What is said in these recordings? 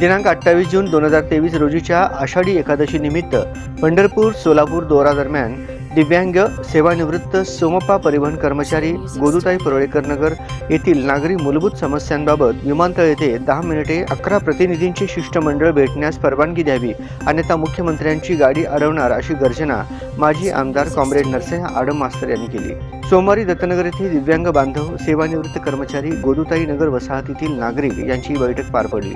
दिनांक अठ्ठावीस जून दोन हजार तेवीस रोजीच्या आषाढी एकादशी निमित्त पंढरपूर सोलापूर दौरा दरम्यान दिव्यांग सेवानिवृत्त सोमप्पा परिवहन कर्मचारी गोदुताई परोळेकर नगर येथील नागरी मूलभूत समस्यांबाबत विमानतळ येथे दहा मिनिटे अकरा प्रतिनिधींची शिष्टमंडळ भेटण्यास परवानगी द्यावी अन्यथा मुख्यमंत्र्यांची गाडी अडवणार अशी गर्जना माजी आमदार कॉम्रेड नरसिंह आडम मास्तर यांनी केली. सोमवारी दत्तनगर येथे दिव्यांग बांधव सेवानिवृत्त कर्मचारी गोदुताई नगर वसाहतीतील नागरिक यांची बैठक पार पडली.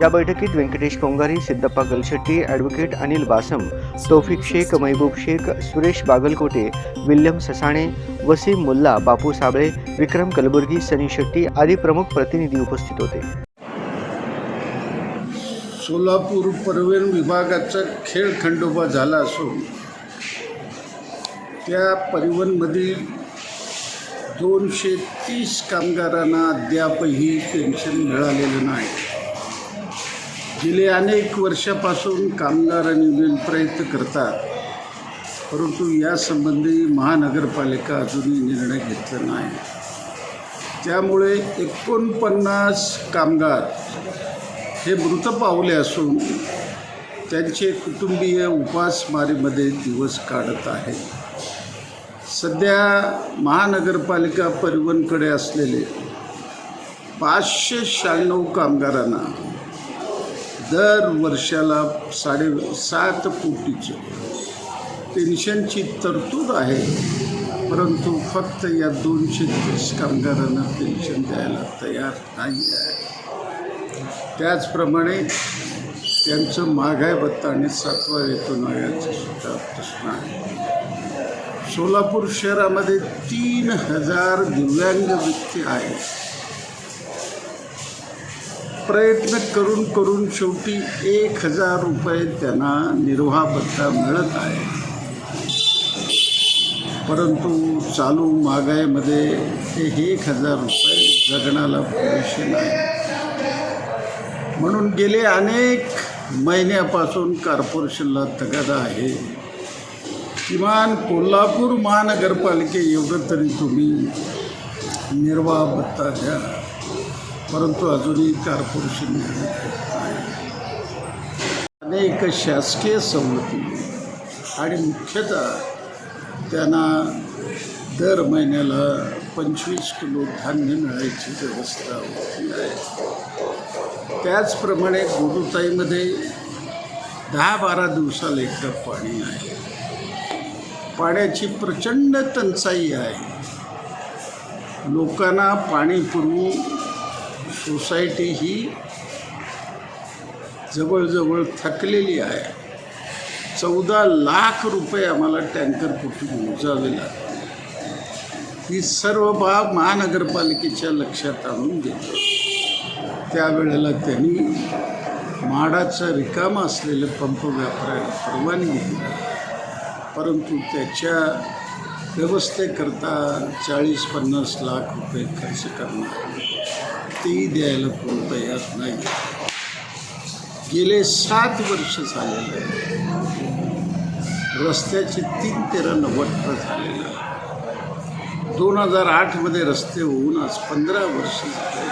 या बैठकीत व्यंकटेश कोंगारी सिद्धप्पा गलशेट्टी ॲडव्होकेट अनिल बासम तौफिक शेख महबूब शेख सुरेश बागलकोटे विल्यम ससाणे वसीम मुल्ला बापू साबळे विक्रम कलबुर्गी सनी शेट्टी आदी प्रमुख प्रतिनिधी उपस्थित होते. सोलापूर परवेन विभागाचा खेळ खंडोबा झाला असून त्या परिवहनमधील दोनशे तीस कामगारांना अद्यापही पेन्शन मिळालेलं नाही. गेले अनेक वर्षापासून कामगार आणि युनियन प्रयत्न करतात परंतु यासंबंधी महानगरपालिका अजूनही निर्णय घेतला नाही. त्यामुळे एकोणपन्नास कामगार हे मृत पावले असून त्यांचे कुटुंबीय उपासमारीमध्ये दिवस काढत आहेत. सध्या महानगरपालिका परिवहनकडे असलेले पाचशे शहाण्णव कामगारांना दर वर्षाला साडे सात कोटीचं पेन्शनची तरतूद आहे. परंतु फक्त या दोनशे तीस कामगारांना पेन्शन द्यायला तयार नाही आहे. त्याचप्रमाणे त्यांचं महागाई भत्ता आणि सातवा वेतन आयोगाचा सुद्धा प्रश्न आहे. सोलापूर शहरामध्ये तीन हजार दिव्यांग व्यक्ती आहेत. प्रयत्न करून करून शेवटी एक हजार रुपये त्यांना निर्वाह भत्ता मिळत आहे. परंतु चालू महागाईमध्ये ते एक हजार रुपये जगण्याला पुरेसे नाही. म्हणून गेले अनेक महिन्यापासून कॉर्पोरेशनला तगादा आहे. किमान कोल्हापूर महानगरपालिके एवढं तरी तुम्ही निर्वाह भत्ता द्या. परंतु अजूनही कॉर्पोरेशन नाही अनेक शासकीय सवलती आणि मुख्यतः त्यांना दर महिन्याला पंचवीस किलो धान्य मिळायची व्यवस्था होती. आहे त्याचप्रमाणे गोडुताईमध्ये दहा बारा दिवसाला एकदा पाणी आहे. पाण्याची प्रचंड टंचाई आहे. लोकांना पाणी पुरवू सोसायटी ही जवळजवळ थकलेली आहे. चौदा लाख रुपये आम्हाला टँकर कुठून मोजावे लागते ही सर्व बाब महानगरपालिकेच्या लक्षात आणून देतो. त्यावेळेला त्यांनी माडाचं रिकामं असलेलं पंप व्यापाऱ्याला परवानगी दिली. परंतु त्याच्या व्यवस्थेकरता चाळीस पन्नास लाख रुपये खर्च करणार. तेही द्यायला कोण तयार नाही. गेले सात वर्ष झालेलं. आहे रस्त्याचे तीन तेरा नव्वद झालेलं. आहे दोन हजार आठमध्ये रस्ते होऊन आज पंधरा वर्ष झाले.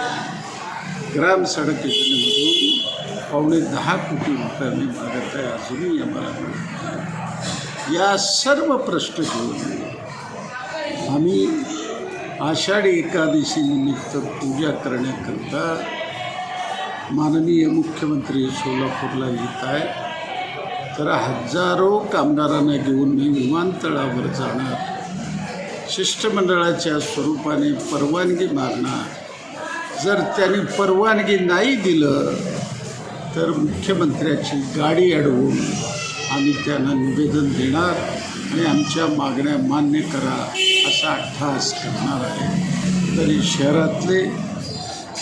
ग्राम सडक योजनेमधून पावणे दहा कोटी रुपयांनी मागत आहे अजूनही आम्हाला या सर्व प्रश्न घेऊन आम्ही आषाढी एकादशी निमित्त पूजा करण्याकरता माननीय मुख्यमंत्री सोलापूरला येत आहे. तर हजारो कामगारांना घेऊन मी विमानतळावर जाणार. शिष्टमंडळाच्या स्वरूपाने परवानगी मागणार. जर त्यांनी परवानगी नाही दिलं तर मुख्यमंत्र्याची गाडी अडवून आम्ही त्यांना निवेदन देणार. आणि आमच्या मागण्या मान्य करा असा अट्टहास करणार आहे. तरी शहरातले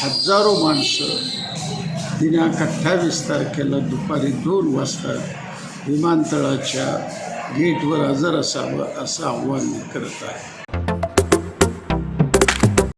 हजारो माणसं दिनांक अठ्ठावीस तारखेला दुपारी दोन वाजता विमानतळाच्या गेटवर हजर असावं असं आव्हान करत आहे